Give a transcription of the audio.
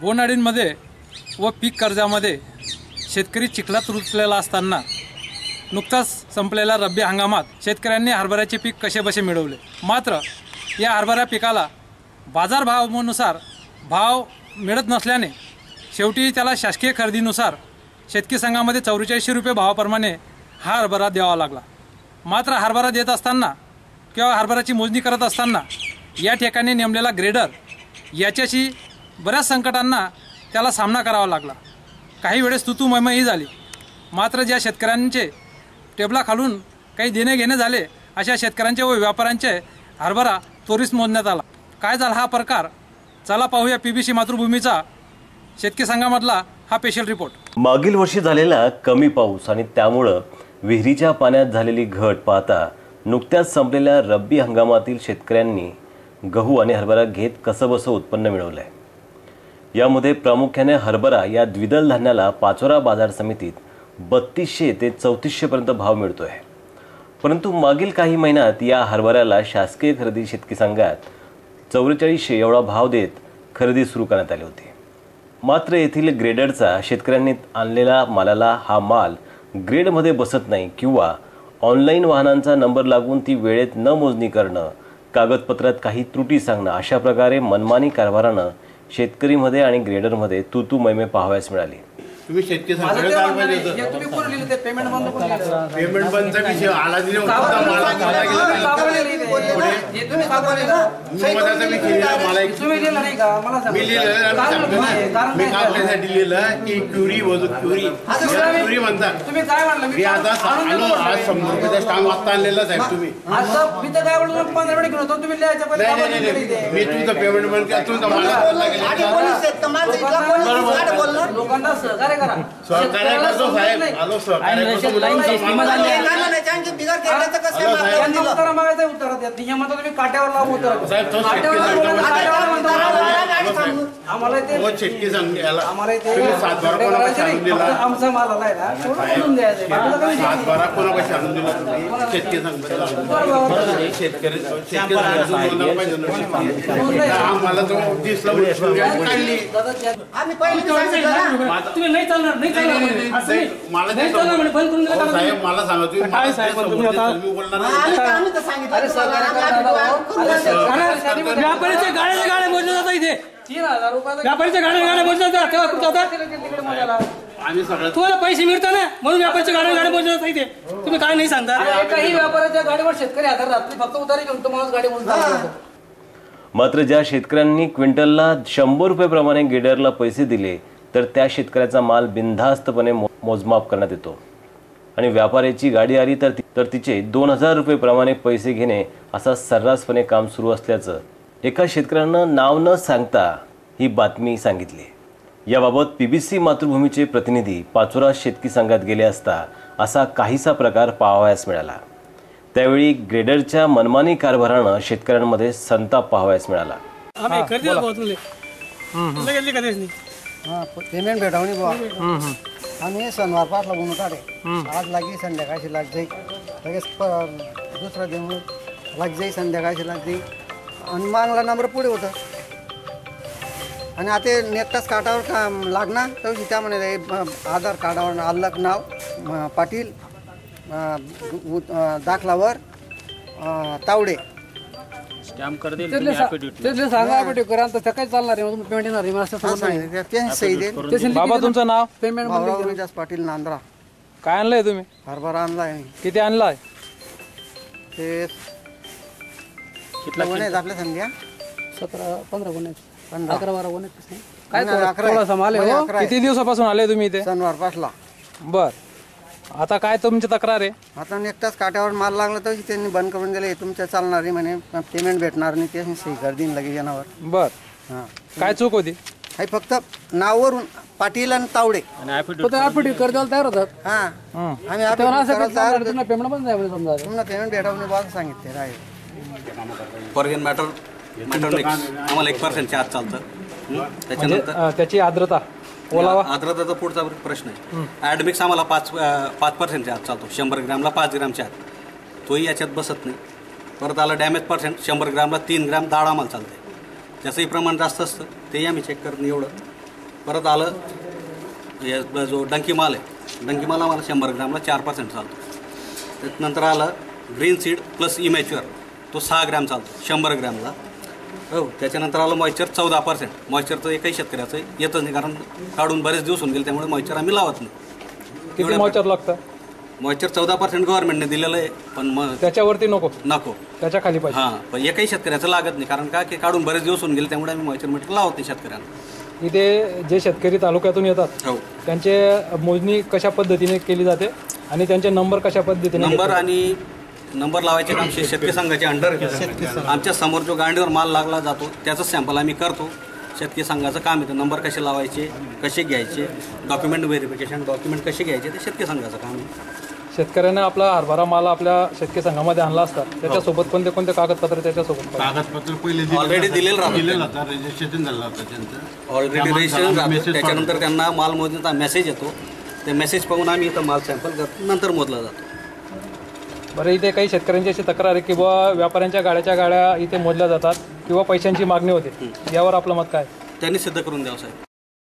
बोनाडींमध्ये व पीक कर्जामध्ये शेतकरी चिखलात रुतलेला असताना नुकताच संपलेल्या रब्बी हंगामात शेतकऱ्यांनी हरभऱ्याचे पीक कसेबसे मिळवले? मात्र या हरभरा पिकाला बाजारभावानुसार भाव मिळत नसल्याने शेवटी त्याला शासकीय खरेदीनुसार शेतकी संघामध्ये चौवेचाळीसशे रुपये भावाप्रमाणे हा हरभरा द्यावा लागला. मात्र हरभरा देत असताना किंवा हरभऱ्याची मोजणी करत असताना या ठिकाणी नेमलेला ग्रेडर याच्याशी बऱ्याच संकटांना त्याला सामना करावा लागला. काही वेळेस तुतूमयमयही झाली. मात्र ज्या शेतकऱ्यांचे टेबलाखालून काही देणे घेणे झाले अशा शेतकऱ्यांचे व व्यापाऱ्यांचे हरभरा त्वरित मोजण्यात आला. काय झाला हा प्रकार? चला पाहूया पी बी सी मातृभूमीचा शेतकी संघामधला हा स्पेशल रिपोर्ट मागील वर्षी झालेला कमी पाऊस आणि त्यामुळं विहिरीच्या पाण्यात झालेली घट पाहता नुकत्याच संपलेल्या रब्बी हंगामातील शेतकऱ्यांनी गहू आणि हरभरा घेत कसंबसं उत्पन्न मिळवलं आहे यामध्ये प्रामुख्याने हरभरा या द्विदल धान्याला पाचोरा बाजार समितीत बत्तीसशे ते चौतीसशेपर्यंत भाव मिळतो आहे परंतु मागील काही महिन्यात या हरभऱ्याला शासकीय खरेदी शेतकी संघात चौवेचाळीसशे एवढा भाव देत खरेदी सुरू करण्यात आली होती. मात्र येथील ग्रेडरचा शेतकऱ्यांनी आणलेला मालाला हा माल ग्रेडमध्ये बसत नाही किंवा ऑनलाईन वाहनांचा नंबर लागून ती वेळेत न मोजणी करणं कागदपत्रात काही त्रुटी सांगणं अशा प्रकारे मनमानी कारभारानं शेतकरीमध्ये आणि ग्रेडरमध्ये तू तू मैमे पाहावयास मिळाली. तुम्ही शेतकरी सरकारला काय पाहिजे होतं? तुम्ही कोण लिहिलं? ते पेमेंट बंद कोण लिहिलं? पेमेंट बंदचा विषय आला दिला होता मला मला मी लिहिलं नाही. का. मी लिहिलं क्युरी वजू क्युरी. क्युरी म्हणतात. तुम्ही काय म्हणलं? मी आता आलो. आज शंभर रुपयाचा स्टाम्प आता आणलेला साहेब तुम्ही. मी तर काय म्हणलं पंधरा मिनिट घेऊन होतो. तुम्ही लिहायच्या पहिले? मी तुमचं पेमेंट बंद केलं. तुमचं मला बोलला. गेलं लोकांना सहकार्य करा. त्यांना मागायचं द्या तुम्ही काट्यावर लावून उत्तर साहेब, तो काट्यावर शेतकरी लावून. काट्यावर. आम्हाला ते हो शेतकी सांग याला आम्हाला इथे तुम्ही सातबारा. दिला? आमचा माल आलाय ना थोडं बोलून द्यायचं. बाकीचं काही नाही. सातबारा कोणापाशी आणून दिला तुम्ही? शेतकी सांगतो शेतकरी शेतकरी सांगायचं दोनदा पाहिजे. ना शेतकरी. आम्हाला तो दिसला काढली. दादा, ज्या- तुम्ही नाही चालणार नाही चालणार म्हणे. असं नाही. मला ते नाही चालणार म्हणे. बंद करून दिलं हो, का साहेब मला सांगा तुम्ही काय साहेब, तुम्ही आता- गाड्या मोजल्या जातात इथे तीन हजार रुपयाचा व्यापारीच्या गाड्या गाड्या मोजल्या जातात तेव्हा कुठं जातात. आम्ही सगळं तुम्हाला पैसे मिळतात ना? म्हणून व्यापारीच्या गाड्या गाड्या मोजल्या जातात इथे. तुम्ही काय नाही सांगता. अरे, एकाही व्यापाऱ्याच्या गाडीवर शेतकरी आधार राहत नाही. फक्त उतारी घेऊन तुम्हाला गाडी मोजून मात्र ज्या शेतकऱ्यांनी क्विंटलला शंभर रुपयेप्रमाणे गेडरला पैसे दिले तर त्या शेतकऱ्याचा माल बिनधास्तपणे मो- मोजमाप करण्यात येतो. आणि व्यापाऱ्याची गाडी आली तर ति- तर तिचे दोन हजार रुपयेप्रमाणे पैसे घेणे असा सर्रासपणे काम सुरू असल्याचं एका शेतकऱ्यानं नाव न सांगता ही बातमी सांगितली. याबाबत पी बी सी मातृभूमीचे प्रतिनिधी पाचोरा शेतकी संघात गेले असता असा काहीसा प्रकार पाहावयास मिळाला. त्यावेळी ग्रेडरच्या मनमानी कारभारानं शेतकऱ्यांमध्ये संताप पाहावयास मिळाला. पेमेंट भेटावणी बुवा. आम्ही शनिवार पाचला बोलून काढे आज लागी संध्याकाळची लाग जाई. लगेच दुसरा दिवस लाग जाई संध्याकाळची लाग जाई. आणि मागला नंबर पुढे होतं. आणि आता नेटच काटावर का लागणार तर त्यामध्ये हे, अ, आधार कार्डावर आल्लक नाव पाटील दाखलावर तावडे. सांगा करा तर त्या काय चालणार आहे पेमेंट येणार आहे मला असं हा सांगितलं. ते सही दे बाबा तुमचं नाव? पेमेंट पाटील नांद्रा. काय आणलंय तुम्ही? हरभरा आणलाय. किती आणलाय? ते कोण आहेत आपल्या संध्या सतरा पंधरा गुन्हे पंधरा. अकरा बारा गुन्हे काय नाही, अकरा आहे. थोडासा माल आहे म्हणजे हो. अकरा आहे. किती दिवसापासून आले तुम्ही इथे? शनिवार पाचला. बर. आता काय तुमची तक्रार आहे? आता एकटाच काट्यावर माल लागला तर त्यांनी बंद करून दिले. तुमच्या चालणार नाही म्हणे पेमेंट भेटणार नाही ते सही कर देईन लगेच जनावर बर. हां. काय चूक होती? हे फक्त नाववरून पाटील आणि तावडे. द्यायला तयार होतात. हां. हं. आम्ही तेव्हा करायला तयार होतो. पेमेंट बंद आहे समजा. तुम्हाला पेमेंट भेटावणे बाजू सांगितले राहील. फॉरगेन मॅटर मॅटरनिक्स आम्हाला एक पर्सेंटच्या आत चालतं? म्हणजे त्याच्यानंतर अं, त्याची आर्द्रता ओलावा? आर्द्रताचा पुढचा प्रश्न आहे. ॲडमिक्स आम्हाला पाच अं, पाच पर्सेंटच्या आत चालतो. शंभर ग्रॅमला पाच ग्रॅमच्या आत तोही याच्यात बसत नाही. परत आला डॅमेज पर्सेंट शंभर ग्रॅमला तीन ग्रॅम डाळ आम्हाला चालते त्याचंही प्रमाण जास्त असतं तेही आम्ही चेक करणं एवढं. परत आलं या जो डंकी माल आहे डंकी माल आम्हाला शंभर ग्रामला चार पर्सेंट चालतो. त्याच्यानंतर आलं ग्रीन सीड प्लस इमॅच्युअर तो सहा ग्रॅम चालतो शंभर ग्रॅमला. हो त्याच्यानंतर आलं मॉइश्चर चौदा पर्सेंट मॉइश्चर तर एकही शेतकऱ्याचं येतच नाही कारण काढून बरेच दिवस होऊन गेले त्यामुळे मॉइश्चर आम्ही लावत नाही. किती मॉचर लागतं? मॉइश्चर चौदा पर्सेंट गव्हर्नमेंटने दिलेलं आहे पण मग त्याच्यावरती नको? नको. त्याच्याखाली पाहिजे. हां पण एकही शेतकऱ्याचं लागत नाही कारण का की काढून बरेच दिवस होऊन गेले त्यामुळे आम्ही मॉइश्चर मीटर लावत नाही शेतकऱ्यांना. इथे जे शेतकरी तालुक्यातून येतात हो. त्यांचे मोजणी कशा पद्धतीने केली जाते आणि त्यांचे नंबर कशा पद्धतीने नंबर आणि नंबर लावायचे काम शेतकरी संघाचे अंडर आमच्यासमोर जो गांडीवर माल लागला जातो त्याचं सॅम्पल आम्ही करतो. शेतकरी संघाचं काम येतं नंबर कसे लावायचे कसे घ्यायचे डॉक्युमेंट व्हेरिफिकेशन डॉक्युमेंट कसे घ्यायचे ते शेतकरी संघाचं काम आहे. शेतकऱ्याने आपला हरभरा माल आपल्या शेतकरी संघामध्ये आणला असता त्याच्यासोबत कोणते कोणते कागदपत्र त्याच्यासोबत? कागदपत्र पहिले Already दिलेलं राहतं. दिलेलं होतं. रजिस्ट्रेशन झालं होतं त्यांचं. ऑलरेडी रजिस्ट्रेशन झालं त्याच्यानंतर त्यांना माल मोजण्याचा मेसेज येतो. ते मेसेज पाहून आम्ही इथं माल सॅम्पल करतो. नंतर मोजला जातो. बरं इथे काही शेतकऱ्यांची अशी तक्रार आहे की बुवा व्यापाऱ्यांच्या गाड्याच्या गाड्या इथे मोजल्या जातात किंवा पैशांची मागणी होते. यावर आपलं मत काय? त्यांनी सिद्ध करून द्यावं साहेब.